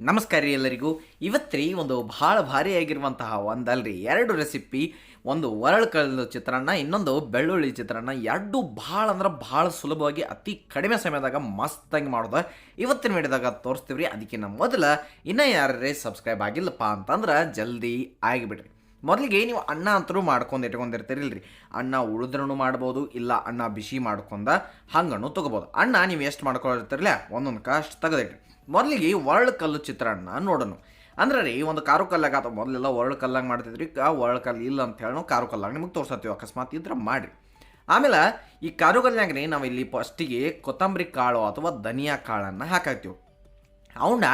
ನಮಸ್ಕಾರ ರೀ ಎಲ್ಲರಿಗೂ. ಇವತ್ತು ರೀ ಒಂದು ಭಾಳ ಭಾರಿಯಾಗಿರುವಂತಹ ಒಂದಲ್ರಿ, ಎರಡು ರೆಸಿಪಿ ಒಂದು ಒರಳು ಕಳ್ಳು ಚಿತ್ರಾನ್ನ, ಇನ್ನೊಂದು ಬೆಳ್ಳುಳ್ಳಿ ಚಿತ್ರಾನ್ನ. ಎರಡು ಭಾಳ ಅಂದ್ರೆ ಭಾಳ ಸುಲಭವಾಗಿ ಅತಿ ಕಡಿಮೆ ಸಮಯದಾಗ ಮಸ್ತಾಗಿ ಮಾಡೋದು ಇವತ್ತಿನ ವಿಡಿಯೋದಾಗ ತೋರಿಸ್ತೀವಿ ರೀ ಅದಕ್ಕಿಂತ ಮೊದಲ ಇನ್ನೂ ಯಾರೇ ಸಬ್ಸ್ಕ್ರೈಬ್ ಆಗಿಲ್ಲಪ್ಪ ಅಂತಂದ್ರೆ ಜಲ್ದಿ ಆಗಿಬಿಡ್ರಿ. ಮೊದಲಿಗೆ ನೀವು ಅನ್ನ ಅಂತರೂ ಮಾಡ್ಕೊಂಡು ಇಟ್ಕೊಂಡಿರ್ತೀರಿಲ್ರಿ. ಅನ್ನ ಉಳಿದ್ರೂ ಮಾಡ್ಬೋದು, ಇಲ್ಲ ಅನ್ನ ಬಿಸಿ ಮಾಡ್ಕೊಂಡ ಹಂಗಣ್ಣು ತಗೋಬೋದು. ಅಣ್ಣ ನೀವು ಎಷ್ಟು ಮಾಡ್ಕೊಂಡಿರ್ತಿರಲ್ಲ ಒಂದೊಂದು ಕಾಸ್ಟ್ ತೆಗೆದಿಟ್ರಿ. ಮೊದಲಿಗೆ ಒರಳು ಕಲ್ಲು ಚಿತ್ರಾನ್ನ ನೋಡೋಣ. ಅಂದ್ರೆ ರೀ ಒಂದು ಕಾರು ಕಲ್ಲಾಗ ಅಥವಾ ಮೊದಲೆಲ್ಲ ಒರಳು ಕಲ್ಲಾಗ ಮಾಡ್ತಿದ್ರಿ ಆ ಒರಳು ಕಲ್ಲು ಇಲ್ಲ ಅಂತ ಹೇಳಿ ನಾವು ಕಾರು ಕಲ್ಲಾಗ ನಿಮಗೆ ತೋರ್ಸತ್ತೀವಿ, ಅಕಸ್ಮಾತ್ ಇದ್ರೆ ಮಾಡಿ ಆಮೇಲೆ ಈ ಕಾರು ಕಲ್ಲಾಗ ರೀ ನಾವು ಇಲ್ಲಿ ಫಸ್ಟಿಗೆ ಕೊತ್ತಂಬರಿ ಕಾಳು ಅಥವಾ ಧನಿಯಾ ಕಾಳನ್ನು ಹಾಕಾಕ್ತೀವಿ ಅವನ್ನ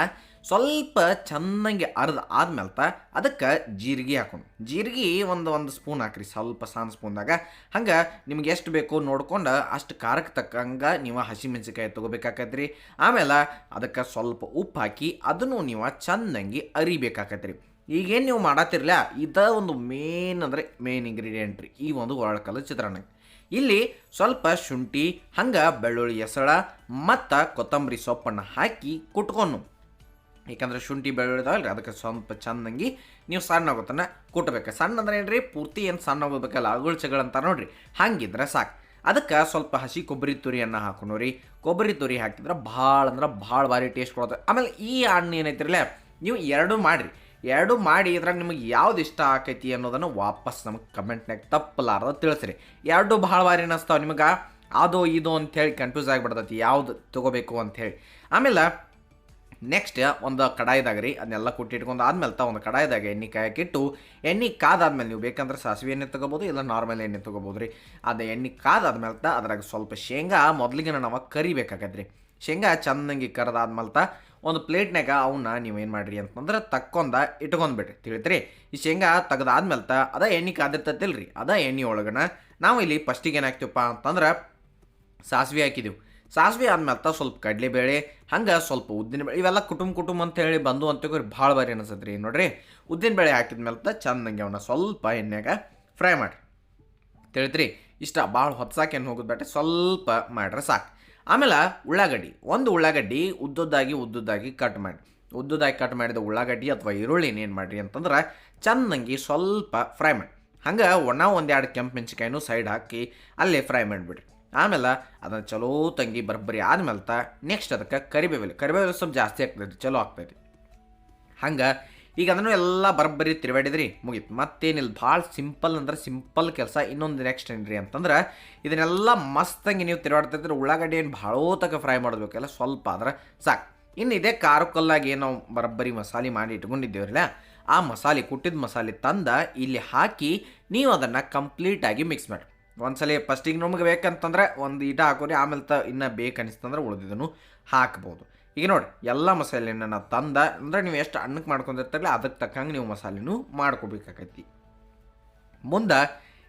ಸ್ವಲ್ಪ ಚೆನ್ನಾಗಿ ಅರ್ದು ಆದ್ಮೇಲೆ ಅದಕ್ಕೆ ಜೀರಿಗೆ ಹಾಕೊಂಡು ಜೀರಿಗೆ ಒಂದು ಒಂದು ಸ್ಪೂನ್ ಹಾಕ್ರಿ, ಸ್ವಲ್ಪ ಸಣ್ಣ ಸ್ಪೂನ್ದಾಗ. ಹಂಗೆ ನಿಮ್ಗೆ ಎಷ್ಟು ಬೇಕು ನೋಡ್ಕೊಂಡು ಅಷ್ಟು ಖಾರಕ್ಕೆ ತಕ್ಕಂಗೆ ನೀವು ಹಸಿಮೆಣಸಿಕಾಯಿ ತೊಗೋಬೇಕಾಕತ್ರಿ. ಆಮೇಲೆ ಅದಕ್ಕೆ ಸ್ವಲ್ಪ ಉಪ್ಪು ಹಾಕಿ ಅದನ್ನು ನೀವು ಚೆನ್ನಾಗಿ ಅರಿಬೇಕಾಕತ್ರಿ. ಈಗೇನು ನೀವು ಮಾಡತ್ತಿರಲ್ಲ ಇದ ಒಂದು ಮೇನ್ ಅಂದರೆ ಮೇನ್ ಇಂಗ್ರೀಡಿಯೆಂಟ್ ರೀ ಈ ಒಂದು ಒಳಕಲ್ಲ ಚಿತ್ರಾನ್ನ. ಇಲ್ಲಿ ಸ್ವಲ್ಪ ಶುಂಠಿ, ಹಂಗೆ ಬೆಳ್ಳುಳ್ಳಿ ಎಸಳ ಮತ್ತು ಕೊತ್ತಂಬರಿ ಸೊಪ್ಪನ್ನು ಹಾಕಿ ಕುಟ್ಕೊಂಡು ಏಕೆಂದ್ರೆ ಶುಂಠಿ ಬೆಳ್ಳುಳ್ಳಿ ಇದಾವಲ್ರಿ ಅದಕ್ಕೆ ಸ್ವಲ್ಪ ಚಂದಂಗಿ ನೀವು ಸಣ್ಣ ಆಗುತ್ತನ್ನ ಕುಟ್ಬೇಕು. ಸಣ್ಣ ಅಂದ್ರೆ ಏನ್ರಿ? ಪೂರ್ತಿ ಏನು ಸಣ್ಣ ಆಗೋಬೇಕಲ್ಲ ಅಂತ ನೋಡ್ರಿ. ಹಂಗಿದ್ರೆ ಸಾಕು. ಅದಕ್ಕೆ ಸ್ವಲ್ಪ ಹಸಿ ಕೊಬ್ಬರಿ ತುರಿಯನ್ನು ಹಾಕೊಂಡು ರೀ. ಕೊಬ್ಬರಿ ತುರಿ ಹಾಕಿದ್ರೆ ಭಾಳ ಅಂದ್ರೆ ಭಾಳ ಭಾರಿ ಟೇಸ್ಟ್ ಕೊಡುತ್ತೆ. ಆಮೇಲೆ ಈ ಹಣ್ಣು ಏನೈತಿರಲ್ಲ ನೀವು ಎರಡು ಮಾಡಿರಿ. ಎರಡು ಮಾಡಿ ಇದ್ರಾಗ ನಿಮಗೆ ಯಾವ್ದು ಇಷ್ಟ ಆಕೈತಿ ಅನ್ನೋದನ್ನು ವಾಪಸ್ ನಮಗೆ ಕಮೆಂಟ್ನಾಗ ತಪ್ಪಲಾರ್ದ ತಿಳಿಸ್ರಿ. ಎರಡು ಭಾಳ ಭಾರಿ ಅನ್ನಿಸ್ತಾವೆ ನಿಮಗೆ. ಅದು ಇದು ಅಂಥೇಳಿ ಕನ್ಫ್ಯೂಸ್ ಆಗಿಬಿಡ್ತೈತಿ. ಯಾವ್ದು ತೊಗೋಬೇಕು ಹೇಳಿ ಆಮೇಲೆ ನೆಕ್ಸ್ಟ್ ಒಂದು ಕಡಾಯಿದಾಗ ರೀ, ಅದನ್ನೆಲ್ಲ ಕುಟ್ಟಿಟ್ಕೊಂಡು ಆದ್ಮೇಲೆ ತಾ ಒಂದು ಕಡಾಯಿದಾಗ ಎಣ್ಣೆ ಕಾಯಕ್ಕಿಟ್ಟು, ಎಣ್ಣೆ ಕಾದಾದ್ಮೇಲೆ ನೀವು ಬೇಕಂದ್ರೆ ಸಾಸಿವೆ ಎಣ್ಣೆ ತೊಗೋಬೋದು, ಇಲ್ಲ ನಾರ್ಮಲ್ ಎಣ್ಣೆ ತೊಗೋಬೋದು ರೀ. ಅದು ಎಣ್ಣೆ ಕಾದಾದ್ಮೇಲೆ ತ, ಅದ್ರಾಗ ಸ್ವಲ್ಪ ಶೇಂಗಾ ಮೊದಲಿಗೆ ನಾವು ಕರಿಬೇಕಾಗತ್ತೆ ಶೇಂಗಾ ಚೆನ್ನಾಗಿ ಕರೆದಾದ್ಮೇಲೆ ತ, ಒಂದು ಪ್ಲೇಟ್ನಾಗ ಅವನ್ನ ನೀವೇನು ಮಾಡಿರಿ ಅಂತಂದ್ರೆ ತಕ್ಕೊಂದ ಇಟ್ಕೊಂಡ್ಬಿಡ್ರಿ ತಿಳಿತ್ರಿ? ಈ ಶೇಂಗಾ ತೆಗೆದಾದ್ಮೇಲೆ ತ, ಅದ ಎಣ್ಣೆ ಕಾದಿರ್ತತಿಲ್ರಿ, ಅದ ಎಣ್ಣೆ ಒಳಗನ ನಾವು ಇಲ್ಲಿ ಫಸ್ಟಿಗೆ ಏನು ಹಾಕ್ತೀವಪ್ಪ ಅಂತಂದ್ರೆ ಸಾಸಿವೆ ಹಾಕಿದೆವು. ಸಾಸಿವೆ ಆದ್ಮೇಲೆ ಸ್ವಲ್ಪ ಕಡಲೆಬೇಳೆ, ಹಂಗೆ ಸ್ವಲ್ಪ ಉದ್ದಿನ ಬೇಳೆ ಇವೆಲ್ಲ ಕುಟುಂಬ ಕುಟುಂಬ ಅಂತ ಹೇಳಿ ಬಂದು ಅಂತ ಭಾಳ ಬಾರಿ ಅನಿಸತ್ತೆ ರೀ ನೋಡ್ರಿ ಹಾಕಿದ ಹಾಕಿದ್ಮೇಲೆ ಚಂದಂಗೆ ಅವನ್ನ ಸ್ವಲ್ಪ ಎಣ್ಣೆಗ ಫ್ರೈ ಮಾಡಿ ತಿಳಿತ್ರಿ ಇಷ್ಟ ಭಾಳ ಹೊತ್ಸಾಕೇನು ಹೋಗೋದು ಬೇಟ ಸ್ವಲ್ಪ ಮಾಡ್ರೆ ಸಾಕು. ಆಮೇಲೆ ಉಳ್ಳಾಗಡ್ಡಿ, ಒಂದು ಉಳ್ಳಾಗಡ್ಡಿ ಉದ್ದುದ್ದಾಗಿ ಉದ್ದುದ್ದಾಗಿ ಕಟ್ ಮಾಡಿ ಉದ್ದುದಾಗಿ ಕಟ್ ಮಾಡಿದ ಉಳ್ಳಾಗಡ್ಡಿ ಅಥವಾ ಈರುಳ್ಳಿ ಏನು ಮಾಡಿರಿ ಅಂತಂದ್ರೆ ಚೆನ್ನಂಗಿ ಸ್ವಲ್ಪ ಫ್ರೈ ಮಾಡಿ ಹಂಗೆ ಒಣ ಒಂದೆರಡು ಕೆಂಪು ಮೆಣಸಿಕಾಯಿನೂ ಸೈಡ್ ಹಾಕಿ ಅಲ್ಲೇ ಫ್ರೈ ಮಾಡಿಬಿಡ್ರಿ. ಆಮೇಲೆ ಅದನ್ನು ಚಲೋ ತಂಗಿ ಬರಬ್ಬರಿ ಆದ್ಮೇಲೆ ತ ನೆಕ್ಸ್ಟ್ ಅದಕ್ಕೆ ಕರಿಬೇವಿಲ್ಲ ಕರಿಬೇವಿಲ್ಲ ಸ್ವಲ್ಪ ಜಾಸ್ತಿ ಆಗ್ತೈತಿ ಚಲೋ ಆಗ್ತೈತಿ ಹಂಗೆ ಈಗ ಅದನ್ನು ಎಲ್ಲ ಬರಬ್ಬರಿ ತಿರುವಾಡಿದ್ರಿ, ಮುಗೀತು. ಮತ್ತೇನಿಲ್ಲ, ಭಾಳ ಸಿಂಪಲ್ ಅಂದ್ರೆ ಸಿಂಪಲ್ ಕೆಲಸ. ಇನ್ನೊಂದು ನೆಕ್ಸ್ಟ್ ಏನ್ರಿ ಅಂತಂದ್ರೆ ಇದನ್ನೆಲ್ಲ ಮಸ್ತಂಗಿ ನೀವು ತಿರುವಾಡ್ತಿದ್ರೆ ಉಳ್ಳಾಗಡ್ಡಿ ಏನು ಭಾಳ ತಕ ಫ್ರೈ ಮಾಡಬೇಕಲ್ಲ ಸ್ವಲ್ಪ ಆದ್ರೆ ಸಾಕು. ಇನ್ನು ಇದೇ ಖಾರ ಕಲ್ಲಾಗಿ ಏನು ಬರಬ್ಬರಿ ಮಸಾಲೆ ಮಾಡಿ ಇಟ್ಕೊಂಡಿದ್ದೇವ್ರಲ್ಲ, ಆ ಮಸಾಲೆ, ಕುಟ್ಟಿದ ಮಸಾಲೆ ತಂದ ಇಲ್ಲಿ ಹಾಕಿ ನೀವು ಅದನ್ನು ಕಂಪ್ಲೀಟಾಗಿ ಮಿಕ್ಸ್ ಮಾಡಿ ಒಂದ್ಸಲ ಫಸ್ಟಿಗೆ ನಮಗೆ ಬೇಕಂತಂದ್ರೆ ಒಂದು ಈಟ ಹಾಕೋರಿ, ಆಮೇಲೆ ತ ಇನ್ನೂ ಬೇಕನ್ನಿಸ್ತಂದ್ರೆ ಉಳಿದಿದ್ದನ್ನು ಹಾಕ್ಬೋದು. ಈಗ ನೋಡಿ, ಎಲ್ಲ ಮಸಾಲೆನ ನಾನು ತಂದ, ಅಂದ್ರೆ ನೀವು ಎಷ್ಟು ಅನ್ನಕ್ಕೆ ಮಾಡ್ಕೊಂಡಿರ್ತಾರಲ್ಲ ಅದಕ್ಕೆ ತಕ್ಕಂಗೆ ನೀವು ಮಸಾಲೆನೂ ಮಾಡ್ಕೋಬೇಕಾಗೈತಿ. ಮುಂದೆ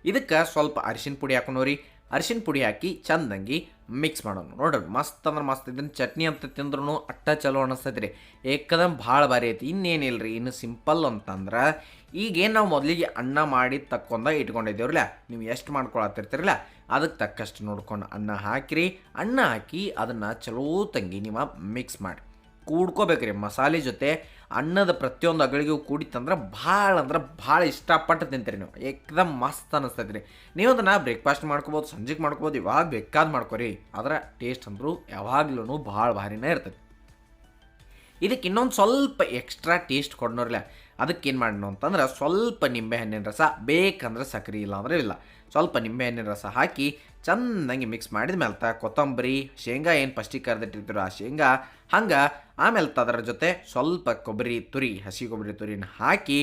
ಇದಕ್ಕೆ ಸ್ವಲ್ಪ ಅರಿಶಿನ ಪುಡಿ ಹಾಕೊಂಡವ್ರಿ ಅರಿಶಿನ ಪುಡಿ ಹಾಕಿ ಚಂದಂಗಿ ಮಿಕ್ಸ್ ಮಾಡೋಣ. ನೋಡ್ರಿ, ಮಸ್ತ್ ಅಂದ್ರೆ ಮಸ್ತ್ ಇದನ್ನ ಚಟ್ನಿ ಅಂತ ತಿಂದ್ರೂ ಅಟ್ಟ ಚಲೋ ಅನಿಸ್ತೈತಿ ರೀ. ಏಕದಮ್ ಭಾಳ ಭಾರಿ ಐತಿ. ಇನ್ನೇನಿಲ್ಲ ರೀ ಇನ್ನು ಸಿಂಪಲ್ ಅಂತಂದ್ರೆ, ಈಗೇನು ನಾವು ಮೊದಲಿಗೆ ಅನ್ನ ಮಾಡಿ ತಕ್ಕೊಂಡ ಇಟ್ಕೊಂಡಿದ್ದೇವ್ರಲ್ಲ, ನೀವು ಎಷ್ಟು ಮಾಡ್ಕೊಳತ್ತಿರ್ತೀರಲ್ಲ ಅದಕ್ಕೆ ತಕ್ಕಷ್ಟು ನೋಡ್ಕೊಂಡು ಅನ್ನ ಹಾಕಿರಿ. ಅನ್ನ ಹಾಕಿ ಅದನ್ನು ಚಲೋ ತಂಗಿ ನೀವು ಮಿಕ್ಸ್ ಮಾಡಿ ಕೂಡ್ಕೋಬೇಕ್ರಿ, ಮಸಾಲೆ ಜೊತೆ ಅನ್ನದ ಪ್ರತಿಯೊಂದು ಅಗಳಿಗೂ ಕೂಡಿತ್ತಂದ್ರೆ ಭಾಳ ಅಂದ್ರೆ ಭಾಳ ಇಷ್ಟಪಟ್ಟು ತಿಂತೀರಿ ನೀವು. ಏಕದಮ್ ಮಸ್ತ್ ಅನ್ನಿಸ್ತೈತ್ರಿ ನೀವು ಅದನ್ನು ಬ್ರೇಕ್ಫಾಸ್ಟ್ ಮಾಡ್ಕೋಬೋದು, ಸಂಜೆಗೆ ಮಾಡ್ಕೋಬೋದು, ಇವಾಗ ಬೇಕಾದ ಮಾಡ್ಕೋರಿ. ಅದರ ಟೇಸ್ಟ್ ಅಂದರೂ ಯಾವಾಗ್ಲೂ ಭಾಳ ಭಾರಿನೇ ಇರ್ತೈತಿ. ಇದಕ್ಕೆ ಇನ್ನೊಂದು ಸ್ವಲ್ಪ ಎಕ್ಸ್ಟ್ರಾ ಟೇಸ್ಟ್ ಕೊಡೋರಿಲ್ಲ ಅದಕ್ಕೆ ಏನು ಮಾಡೋಣ ಅಂತಂದ್ರೆ ಸ್ವಲ್ಪ ನಿಂಬೆಹಣ್ಣಿನ ರಸ, ಬೇಕಂದ್ರೆ ಸಕ್ಕರೆ ಇಲ್ಲ ಅಂದರೆ ಇಲ್ಲ. ಸ್ವಲ್ಪ ನಿಂಬೆಹಣ್ಣಿನ ರಸ ಹಾಕಿ ಚೆನ್ನಾಗಿ ಮಿಕ್ಸ್ ಮಾಡಿದ ಮೇಲೆ ತ ಕೊತ್ತಂಬರಿ, ಶೇಂಗಾ ಏನು ಫಸ್ಟಿಗೆ ಕರೆದಿಟ್ಟಿರ್ತೀರೋ ಆ ಶೇಂಗಾ ಹಂಗೆ ಆಮೇಲೆ ಅದರ ಜೊತೆ ಸ್ವಲ್ಪ ಕೊಬ್ಬರಿ ತುರಿ, ಹಸಿ ಕೊಬ್ಬರಿ ತುರಿನ ಹಾಕಿ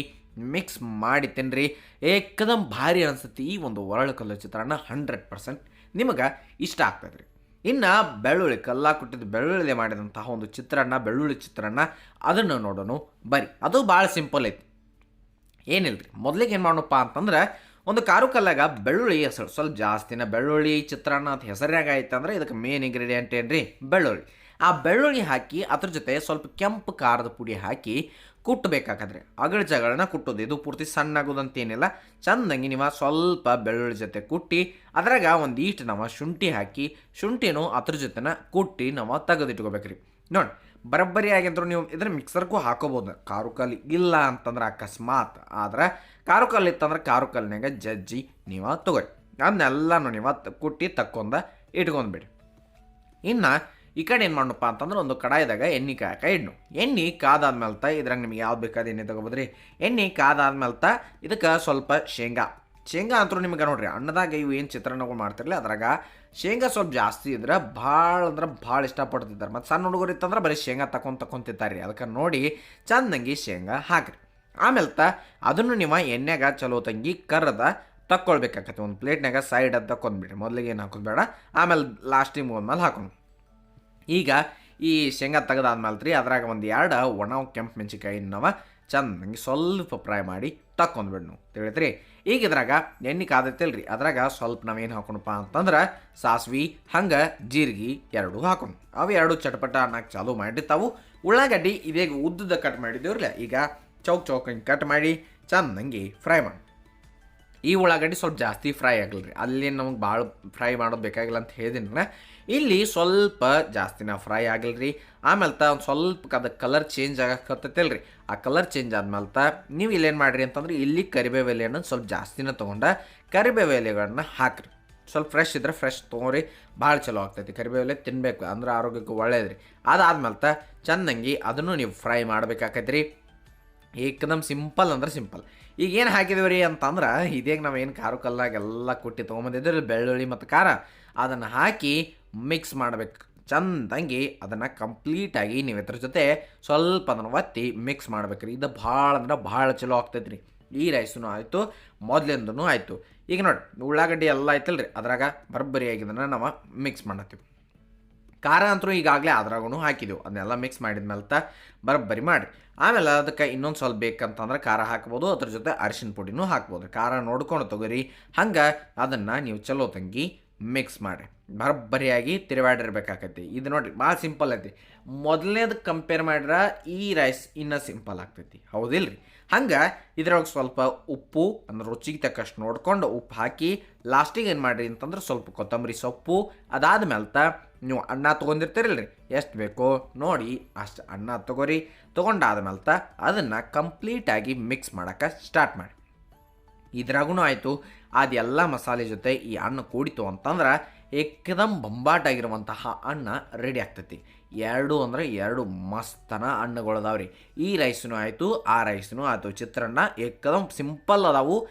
ಮಿಕ್ಸ್ ಮಾಡಿ ತಿನ್ನಿರಿ ಏಕದಮ್ ಭಾರಿ ಅನಿಸುತ್ತೆ ಈ ಒಂದು ಒರಳು ಕಲ್ಲು ಚಿತ್ರಾನ್ನ ಹಂಡ್ರೆಡ್ ಪರ್ಸೆಂಟ್ ನಿಮಗೆ ಇಷ್ಟ ಆಗ್ತದೆ ರೀ ಇನ್ನು ಬೆಳ್ಳುಳ್ಳಿ, ಕಲ್ಲ ಕೊಟ್ಟಿದ್ದು ಬೆಳ್ಳುಳ್ಳಿ ಮಾಡಿದಂತಹ ಒಂದು ಚಿತ್ರಾನ್ನ, ಬೆಳ್ಳುಳ್ಳಿ ಚಿತ್ರಾನ್ನ ಅದನ್ನು ನೋಡೋಣ ಬರಿ. ಅದು ಭಾಳ ಸಿಂಪಲ್ ಐತಿ. ಏನಿಲ್ಲ ರೀ ಮೊದಲಿಗೆ ಏನು ಮಾಡೋಣಪ್ಪ ಅಂತಂದ್ರೆ ಒಂದು ಕಾರು ಕಲ್ಲಾಗ ಬೆಳ್ಳುಳ್ಳಿ ಹೆಸರು. ಸ್ವಲ್ಪ ಜಾಸ್ತಿನ ಬೆಳ್ಳುಳ್ಳಿ, ಚಿತ್ರಾನ್ನ ಅಂತ ಹೆಸರಾಗ ಆಯ್ತು ಅಂದ್ರೆ ಇದಕ್ಕೆ ಮೇನ್ ಇಂಗ್ರೀಡಿಯೆಂಟ್ ಏನು ಬೆಳ್ಳುಳ್ಳಿ. ಆ ಬೆಳ್ಳುಳ್ಳಿ ಹಾಕಿ ಅದ್ರ ಜೊತೆ ಸ್ವಲ್ಪ ಕೆಂಪು ಖಾರದ ಪುಡಿ ಹಾಕಿ ಕುಟ್ಟಬೇಕಾದ್ರೆ ಅಗಳ ಜಗಳನ್ನ ಕುಟ್ಟೋದು. ಇದು ಪೂರ್ತಿ ಸಣ್ಣಾಗೋದಂತೇನಿಲ್ಲ. ಚಂದಂಗಿ ನೀವು ಸ್ವಲ್ಪ ಬೆಳ್ಳುಳ್ಳಿ ಜೊತೆ ಕುಟ್ಟಿ, ಅದ್ರಾಗ ಒಂದು ಈಟ್ ನಾವು ಶುಂಠಿ ಹಾಕಿ, ಶುಂಠಿನೂ ಅದ್ರ ಜೊತೆನ ಕುಟ್ಟಿ ನಾವು ತೆಗೆದಿಟ್ಕೋಬೇಕ್ರಿ. ನೋಡಿ ಬರೋಬ್ಬರಿ ಆಗಿದ್ರು ನೀವು ಇದ್ರ ಮಿಕ್ಸರ್ಗೂ ಹಾಕೋಬೋದು. ಕಾರು ಇಲ್ಲ ಅಂತಂದ್ರೆ ಅಕಸ್ಮಾತ್. ಆದ್ರೆ ಕಾರು ಕಲ್ಲು ಇತ್ತಂದ್ರೆ ಕಾರು ಕಲ್ಲಿನಾಗ ಜಜ್ಜಿ ನೀವು ತೊಗೊರಿ ಅದನ್ನೆಲ್ಲನೂ ನೀವು ಕುಟ್ಟಿ ತಕ್ಕೊಂಡ ಇಟ್ಕೊಂಡ್ಬಿಡಿ. ಇನ್ನು ಈ ಕಡೆ ಏನು ಮಾಡಪ್ಪ ಅಂತಂದ್ರೆ ಒಂದು ಕಡಾಯಿದಾಗ ಎಣ್ಣೆ ಕಾಯಕ ಇಡ್ನು. ಎಣ್ಣೆ ಕಾದಾದ್ಮೇಲೆ ತ ಇದ್ರಾಗ ನಿಮ್ಗೆ ಯಾವ್ದು ಬೇಕಾದ ಎಣ್ಣೆ ತಗೋಬೋದ್ರಿ? ಎಣ್ಣೆ ಕಾದಾದ್ಮೇಲೆ ತ ಇದಕ್ಕೆ ಸ್ವಲ್ಪ ಶೇಂಗಾ. ಶೇಂಗಾ ಅಂತೂ ನಿಮ್ಗೆ ನೋಡ್ರಿ, ಅನ್ನದಾಗ ಇವು ಏನು ಚಿತ್ರಾನ್ನಗಳು ಮಾಡ್ತಿರಲಿ, ಅದ್ರಾಗ ಶೇಂಗಾ ಸ್ವಲ್ಪ ಜಾಸ್ತಿ ಇದ್ರೆ ಭಾಳ ಅಂದ್ರೆ ಭಾಳ ಇಷ್ಟಪಡ್ತಿದ್ದಾರೆ. ಮತ್ತು ಸಣ್ಣ ಹುಡುಗರು ಇತ್ತಂದ್ರೆ ಬರೀ ಶೇಂಗಾ ತಗೊಂಡ್ ತಕೊಂತಿದ್ದಾರೆ ರೀ. ಅದಕ್ಕೆ ನೋಡಿ ಚಂದಂಗಿ ಶೇಂಗಾ ಹಾಕ್ರಿ. ಆಮೇಲೆ ತ ಅದನ್ನು ನೀವು ಎಣ್ಣೆಗ ಚಲೋ ತಂಗಿ ಕರ್ದ ತಕ್ಕೊಳ್ಬೇಕಾಗತ್ತೆ ಒಂದು ಪ್ಲೇಟ್ನಾಗ ಸೈಡ್ ಅದು ತಕೊಂಡ್ಬಿಡ್ರಿ ಮೊದಲಿಗೆ ಏನು ಹಾಕೋದು ಬೇಡ, ಆಮೇಲೆ ಲಾಸ್ಟಿಗೆ ಒಂದ್ಮೇಲೆ ಹಾಕೊಂಡು ಈಗ ಈ ಶೇಂಗಾ ತೆಗೆದಾದ್ಮೇಲೆ ರೀ, ಅದ್ರಾಗ ಒಂದು ಎರಡು ಒಣ ಕೆಂಪು ಮೆಣಸಿಕಾಯಿ ನಾವು ಚಂದಂಗೆ ಸ್ವಲ್ಪ ಫ್ರೈ ಮಾಡಿ ತಕ್ಕೊಂಡ್ಬಿಡ್ನು ತಿಳಿದ್ರಿ ಈಗ ಇದ್ರಾಗ ಎಣ್ಣೆ ಕಾದೈತಿಲ್ರಿ. ಅದ್ರಾಗ ಸ್ವಲ್ಪ ನಾವೇನು ಹಾಕೋಣಪ್ಪ ಅಂತಂದ್ರೆ ಸಾಸ್ವಿ, ಹಂಗೆ, ಜೀರಿಗೆ ಎರಡು ಹಾಕೊಂಡು ಅವು ಎರಡು ಚಟಪಟ ಅನ್ನಕ್ಕೆ ಚಾಲು ಮಾಡಿರ್ತಾವು ಉಳ್ಳಾಗಡ್ಡಿ ಇದೇಗ ಉದ್ದದ ಕಟ್ ಮಾಡಿದ್ದೇವ್ರಲ್ಲ, ಈಗ ಚೌಕ್ ಚೌಕ್ ಹಿಂಗೆ ಕಟ್ ಮಾಡಿ ಚಂದಂಗೆ ಫ್ರೈ ಮಾಡಿ. ಈ ಉಳ್ಳಾಗಡ್ಡಿ ಸ್ವಲ್ಪ ಜಾಸ್ತಿ ಫ್ರೈ ಆಗಲ್ರಿ. ಅಲ್ಲಿ ನಮಗೆ ಭಾಳ ಫ್ರೈ ಮಾಡೋದು ಬೇಕಾಗಿಲ್ಲ ಅಂತ ಹೇಳಿದಿನ ಇಲ್ಲಿ ಸ್ವಲ್ಪ ಜಾಸ್ತಿನ ಫ್ರೈ ಆಗಲ್ರಿ. ಆಮೇಲೆ ತ ಒಂದು ಸ್ವಲ್ಪ ಅದ ಕಲರ್ ಚೇಂಜ್ ಆಗಕತ್ತೈತಲ್ರಿ. ಆ ಕಲರ್ ಚೇಂಜ್ ಆದ್ಮೇಲೆ ತ ನೀವು ಇಲ್ಲೇನು ಮಾಡ್ರಿ ಅಂತಂದ್ರೆ ಇಲ್ಲಿ ಕರಿಬೇವು ಎಲೆಯನ್ನು ಸ್ವಲ್ಪ ಜಾಸ್ತಿನ ತೊಗೊಂಡ ಕರಿಬೇವು ಎಲೆಗಳನ್ನ ಹಾಕ್ರಿ. ಸ್ವಲ್ಪ ಫ್ರೆಶ್ ಇದ್ರೆ ಫ್ರೆಶ್ ತೊಗೊರಿ. ಭಾಳ ಚಲೋ ಆಗ್ತೈತಿ. ಕರಿಬೇವು ಎಲೆ ತಿನ್ನಬೇಕು ಅಂದ್ರೆ ಆರೋಗ್ಯಕ್ಕೆ ಒಳ್ಳೇದ್ರಿ. ಅದಾದ್ಮೇಲೆ ತ ಚಂದಂಗಿ ಅದನ್ನು ನೀವು ಫ್ರೈ ಮಾಡ್ಬೇಕಾಕೈತ್ರಿ. ಏಕದಮ್ ಸಿಂಪಲ್ ಅಂದ್ರೆ ಸಿಂಪಲ್. ಈಗ ಏನು ಹಾಕಿದೇವೆ ರೀ ಅಂತಂದ್ರೆ ಇದೇಗ ನಾವು ಏನು ಖಾರ ಕಲ್ಲಾಗೆಲ್ಲ ಕುಟ್ಟಿ ತೊಗೊಂಬಂದಿದ್ರೆ ಬೆಳ್ಳುಳ್ಳಿ ಮತ್ತು ಖಾರ. ಅದನ್ನು ಹಾಕಿ ಮಿಕ್ಸ್ ಮಾಡಬೇಕು. ಚಂದಂಗಿ ಅದನ್ನು ಕಂಪ್ಲೀಟಾಗಿ ನೀವು ಇದ್ರ ಜೊತೆ ಸ್ವಲ್ಪ ಅದನ್ನು ಒತ್ತಿ ಮಿಕ್ಸ್ ಮಾಡ್ಬೇಕು ರೀ. ಇದು ಭಾಳ ಅಂದ್ರೆ ಭಾಳ ಚಲೋ ಆಗ್ತೈತೆ ರೀ ಈ ರೈಸೂ ಆಯಿತು, ಮೊದಲಿಂದನೂ ಆಯಿತು. ಈಗ ನೋಡಿ ಉಳ್ಳಾಗಡ್ಡಿ ಎಲ್ಲ ಆಯ್ತಲ್ರಿ. ಅದ್ರಾಗ ಬರಬ್ಬರಿಯಾಗಿ ಇದನ್ನು ನಾವು ಮಿಕ್ಸ್ ಮಾಡತ್ತೀವಿ. ಖಾರ ಅಂತೂ ಈಗಾಗಲೇ ಅದ್ರಾಗೂ ಹಾಕಿದೆವು. ಅದನ್ನೆಲ್ಲ ಮಿಕ್ಸ್ ಮಾಡಿದ್ಮೇಲೆ ತ ಬರ್ಬರಿ ಮಾಡಿ ಆಮೇಲೆ ಅದಕ್ಕೆ ಇನ್ನೊಂದು ಸ್ವಲ್ಪ ಬೇಕಂತಂದ್ರೆ ಖಾರ ಹಾಕ್ಬೋದು, ಅದ್ರ ಜೊತೆ ಅರಿಶಿನ ಪುಡಿನೂ ಹಾಕ್ಬೋದು. ಖಾರ ನೋಡ್ಕೊಂಡು ತೊಗೊರಿ. ಹಂಗೆ ಅದನ್ನು ನೀವು ಚಲೋ ತಂಗಿ ಮಿಕ್ಸ್ ಮಾಡಿ ಬರೋಬ್ಬರಿಯಾಗಿ ತಿರುವಾಡಿರ್ಬೇಕಾಗತ್ತೆ ಇದು ನೋಡಿರಿ, ಭಾಳ ಸಿಂಪಲ್ ಐತಿ. ಮೊದಲನೇದು ಕಂಪೇರ್ ಮಾಡ್ರೆ ಈ ರೈಸ್ ಇನ್ನೂ ಸಿಂಪಲ್ ಆಗ್ತೈತಿ. ಹೌದಿಲ್ರಿ? ಹಂಗೆ ಇದ್ರೊಳಗೆ ಸ್ವಲ್ಪ ಉಪ್ಪು, ಅಂದ್ರೆ ರುಚಿಗೆ ತಕ್ಕಷ್ಟು ನೋಡ್ಕೊಂಡು ಉಪ್ಪು ಹಾಕಿ, ಲಾಸ್ಟಿಗೆ ಏನು ಮಾಡಿರಿ ಅಂತಂದ್ರೆ ಸ್ವಲ್ಪ ಕೊತ್ತಂಬರಿ ಸೊಪ್ಪು ಅದಾದಮೇಲೆ ತ ನೀವು ಅನ್ನ ತೊಗೊಂಡಿರ್ತೀರಲ್ರಿ. ಎಷ್ಟು ಬೇಕೋ ನೋಡಿ, ಅಷ್ಟು ಅನ್ನ ತೊಗೊರಿ. ತೊಗೊಂಡಾದ್ಮೇಲೆ ತ ಅದನ್ನು ಕಂಪ್ಲೀಟಾಗಿ ಮಿಕ್ಸ್ ಮಾಡೋಕ್ಕೆ ಸ್ಟಾರ್ಟ್ ಮಾಡಿ ಇದ್ರಾಗೂ ಆಯಿತು ಅದೆಲ್ಲ ಮಸಾಲೆ ಜೊತೆ ಈ ಹಣ್ಣು ಕೂಡಿತು ಅಂತಂದ್ರೆ ಏಕದಮ್ ಬೊಂಬಾಟಾಗಿರುವಂತಹ ಅಣ್ಣ ರೆಡಿ ಆಗ್ತೈತಿ. ಎರಡು ಅಂದ್ರೆ ಎರಡು ಮಸ್ತನ ಹಣ್ಣುಗಳದಾವ್ರಿ. ಈ ರೈಸ್ನೂ ಆಯಿತು, ಆ ರೈಸ್ನೂ ಆಯಿತು. ಚಿತ್ರಾನ್ನ ಏಕದಮ್ ಸಿಂಪಲ್ ಅದಾವು,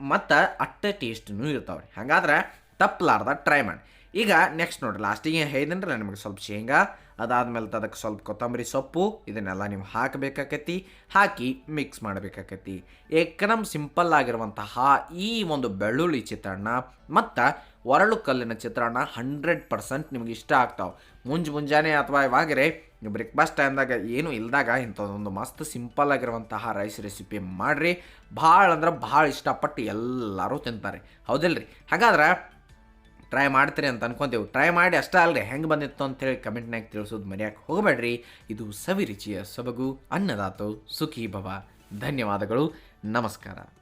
ಮತ್ತು ಅಟ್ಟ ಟೇಸ್ಟ್ನೂ ಇರ್ತಾವ್ರಿ. ಹಾಗಾದ್ರೆ ತಪ್ಪಲಾರ್ದ ಟ್ರೈ ಮಾಡಿ. ಈಗ ನೆಕ್ಸ್ಟ್ ನೋಡ್ರಿ ಲಾಸ್ಟಿಗೆ ಹೇಳಿದ್ರಲ್ಲ ನಿಮಗೆ ಸ್ವಲ್ಪ ಶೇಂಗಾ, ಅದಾದ್ಮೇಲೆ ಅದಕ್ಕೆ ಸ್ವಲ್ಪ ಕೊತ್ತಂಬರಿ ಸೊಪ್ಪು, ಇದನ್ನೆಲ್ಲ ನೀವು ಹಾಕಬೇಕಾಕತಿ, ಹಾಕಿ ಮಿಕ್ಸ್ ಮಾಡಬೇಕಾಕತಿ. ಏಕನಮ್ ಸಿಂಪಲ್ ಆಗಿರುವಂತಹ ಈ ಒಂದು ಬೆಳ್ಳುಳ್ಳಿ ಚಿತ್ರಾನ್ನ ಮತ್ತು ಒರಳು ಕಲ್ಲಿನ ಚಿತ್ರಾನ್ನ ಹಂಡ್ರೆಡ್ ಪರ್ಸೆಂಟ್ ನಿಮ್ಗೆ ಇಷ್ಟ ಆಗ್ತಾವೆ. ಮುಂಜ್ ಮುಂಜಾನೆ ಅಥವಾ ಇವಾಗರೆ ನೀವು ಬ್ರೇಕ್ಫಾಸ್ಟ್ ಟೈಮ್ದಾಗ ಏನು ಇಲ್ದಾಗ ಇಂಥದ್ದೊಂದು ಮಸ್ತ್ ಸಿಂಪಲ್ ಆಗಿರುವಂತಹ ರೈಸ್ ರೆಸಿಪಿ ಮಾಡಿರಿ. ಭಾಳ ಅಂದ್ರೆ ಭಾಳ ಇಷ್ಟಪಟ್ಟು ಎಲ್ಲರೂ ತಿಂತಾರೆ. ಹೌದಿಲ್ರಿ? ಹಾಗಾದ್ರೆ ಟ್ರೈ ಮಾಡ್ತೀರಿ ಅಂತ ಅನ್ಕೊತೇವೆ. ಟ್ರೈ ಮಾಡಿ ಅಷ್ಟೇ ಅಲ್ರಿ. ಹೆಂಗೆ ಬಂದಿತ್ತು ಅಂತೇಳಿ ಕಮೆಂಟ್ನಾಗ ತಿಳಿಸೋದು ಮರೆಯಕ್ಕೆ ಹೋಗಬೇಡ್ರಿ. ಇದು ಸವಿರುಚಿಯ ಸೊಬಗು ಅನ್ನದಾತು ಸುಖಿ ಭವ ಧನ್ಯವಾದಗಳು. ನಮಸ್ಕಾರ.